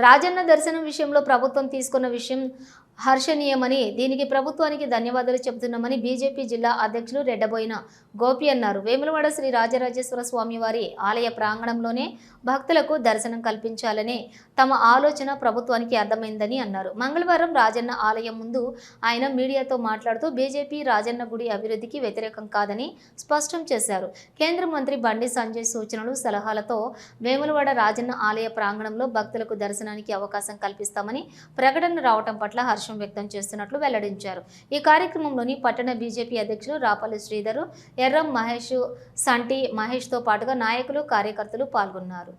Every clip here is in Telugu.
రాజన్న దర్శనం విషయంలో ప్రభుత్వం తీసుకున్న విషయం హర్షణీయమని దీనికి ప్రభుత్వానికి ధన్యవాదాలు చెబుతున్నామని బీజేపీ జిల్లా అధ్యక్షులు రెడ్డబోయిన గోపి అన్నారు. వేములవాడ శ్రీ రాజరాజేశ్వర స్వామివారి ఆలయ ప్రాంగణంలోనే భక్తులకు దర్శనం కల్పించాలని తమ ఆలోచన ప్రభుత్వానికి అర్థమైందని అన్నారు. మంగళవారం రాజన్న ఆలయం ముందు ఆయన మీడియాతో మాట్లాడుతూ బీజేపీ రాజన్న గుడి అభివృద్ధికి వ్యతిరేకం కాదని స్పష్టం చేశారు. కేంద్ర మంత్రి బండి సంజయ్ సూచనలు సలహాలతో వేములవాడ రాజన్న ఆలయ ప్రాంగణంలో భక్తులకు దర్శనానికి అవకాశం కల్పిస్తామని ప్రకటన రావటం పట్ల హర్షం వ్యక్తం చేస్తున్నట్లు వెల్లడించారు. ఈ కార్యక్రమంలోని పట్టణ బీజేపీ అధ్యక్షులు రాపల్లి శ్రీధరు ఎర్రం మహేష్ సంటి మహేష్తో పాటుగా నాయకులు కార్యకర్తలు పాల్గొన్నారు.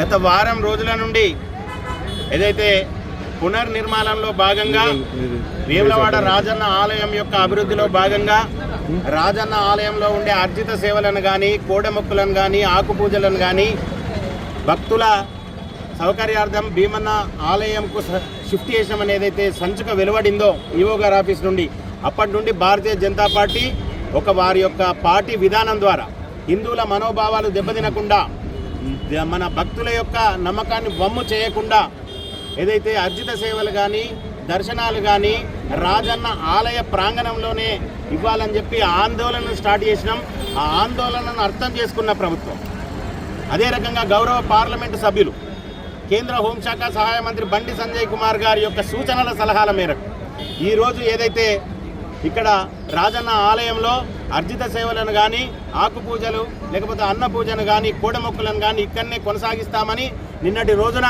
గత వారం రోజుల నుండి ఏదైతే పునర్నిర్మాణంలో భాగంగా వేములవాడ రాజన్న ఆలయం యొక్క అభివృద్ధిలో భాగంగా రాజన్న ఆలయంలో ఉండే అర్జిత సేవలను కానీ కోడెమొక్కులను కానీ ఆకుపూజలను కానీ భక్తుల సౌకర్యార్థం భీమన్న ఆలయంకు షిఫ్ట్ చేసామని ఏదైతే సంచుక వెలువడిందో ఈవో గారి ఆఫీస్ నుండి. అప్పటి నుండి భారతీయ జనతా పార్టీ ఒక వారి యొక్క పార్టీ విధానం ద్వారా హిందువుల మనోభావాలు దెబ్బతినకుండా మన భక్తుల యొక్క నమ్మకాన్ని వమ్ము చేయకుండా ఏదైతే అర్జిత సేవలు కానీ దర్శనాలు కానీ రాజన్న ఆలయ ప్రాంగణంలోనే ఇవ్వాలని చెప్పి ఆందోళనను స్టార్ట్ చేసినాం. ఆ ఆందోళనను అర్థం చేసుకున్న ప్రభుత్వం. అదే రకంగా గౌరవ పార్లమెంటు సభ్యులు కేంద్ర హోంశాఖ సహాయ మంత్రి బండి సంజయ్ కుమార్ గారి యొక్క సూచనల సలహాల మేరకు ఈరోజు ఏదైతే ఇక్కడ రాజన్న ఆలయంలో అర్జిత సేవలను కానీ ఆకుపూజలు లేకపోతే అన్న పూజను కానీ కోడమొక్కులను కానీ ఇక్కడనే కొనసాగిస్తామని నిన్నటి రోజున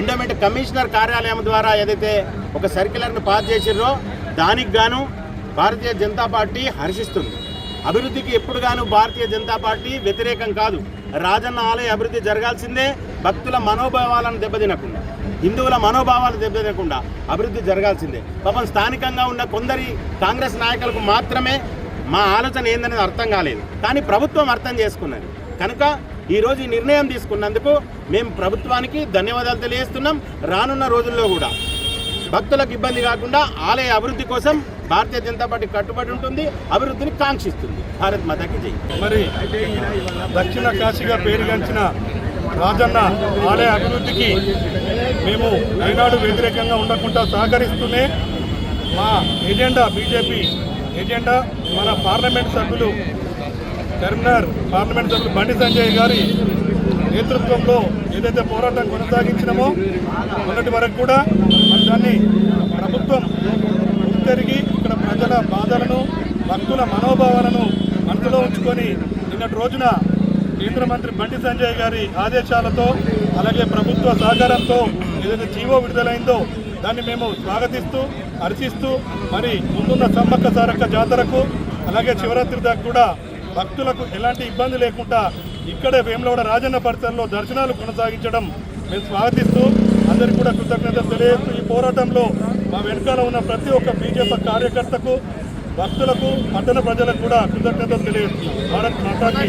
ఎండోమెంట్ కమిషనర్ కార్యాలయం ద్వారా ఏదైతే ఒక సర్క్యులర్ను పాస్ చేసిర్రో దానికి గాను భారతీయ జనతా పార్టీ హర్షిస్తుంది. అభివృద్ధికి ఎప్పుడుగాను భారతీయ జనతా పార్టీ వ్యతిరేకం కాదు. రాజన్న ఆలయ అభివృద్ధి జరగాల్సిందే భక్తుల మనోభావాలను దెబ్బతినకుండా హిందువుల మనోభావాలు దెబ్బతినకుండా అభివృద్ధి జరగాల్సిందే. పాపం స్థానికంగా ఉన్న కొందరి కాంగ్రెస్ నాయకులకు మాత్రమే మా ఆలోచన ఏందనేది అర్థం కాలేదు. కానీ ప్రభుత్వం అర్థం చేసుకున్నది. కనుక ఈరోజు ఈ నిర్ణయం తీసుకున్నందుకు మేము ప్రభుత్వానికి ధన్యవాదాలు తెలియజేస్తున్నాం. రానున్న రోజుల్లో కూడా భక్తులకు ఇబ్బంది కాకుండా ఆలయ అభివృద్ధి కోసం భారతీయ జనతా పార్టీ కట్టుబడి ఉంటుంది అభివృద్ధిని కాంక్షిస్తుంది. భారత్ మాతకి జై. మరి దక్షిణ కాశీగా పేరుగాంచిన రాజన్న ఆలయ అభివృద్ధికి మేము ఈనాడు వ్యతిరేకంగా ఉండకుండా సహకరిస్తూనే మా ఎజెండా బీజేపీ ఎజెండా మన పార్లమెంట్ సభ్యులు కరీంనగర్ పార్లమెంట్ సభ్యులు బండి సంజయ్ గారి నేతృత్వంలో ఏదైతే పోరాటం కొనసాగించినామో మొన్నటి వరకు కూడా దాన్ని ప్రభుత్వం తిరిగి ఇక్కడ ప్రజల బాధలను భక్తుల మనోభావాలను మనసులో ఉంచుకొని నిన్నటి రోజున కేంద్ర మంత్రి బండి సంజయ్ గారి ఆదేశాలతో అలాగే ప్రభుత్వ సహకారంతో ఏదైతే జీవో విడుదలైందో దాన్ని మేము స్వాగతిస్తూ హర్షిస్తూ మరి ముందున్న సమ్మక్క సారక్క జాతరకు అలాగే శివరాత్రి దాకా కూడా భక్తులకు ఎలాంటి ఇబ్బంది లేకుండా ఇక్కడే వేములవాడ రాజన్న పరిసరంలో దర్శనాలు కొనసాగించడం మేము స్వాగతిస్తూ అందరికీ కూడా కృతజ్ఞతలు తెలియజేస్తూ ఈ పోరాటంలో మా వెనుకాల ఉన్న ప్రతి ఒక్క బీజేపీ కార్యకర్తకు భక్తులకు పట్టణ ప్రజలకు కూడా కృతజ్ఞతలు తెలియజేస్తున్నాం. భారత్ మాతాకి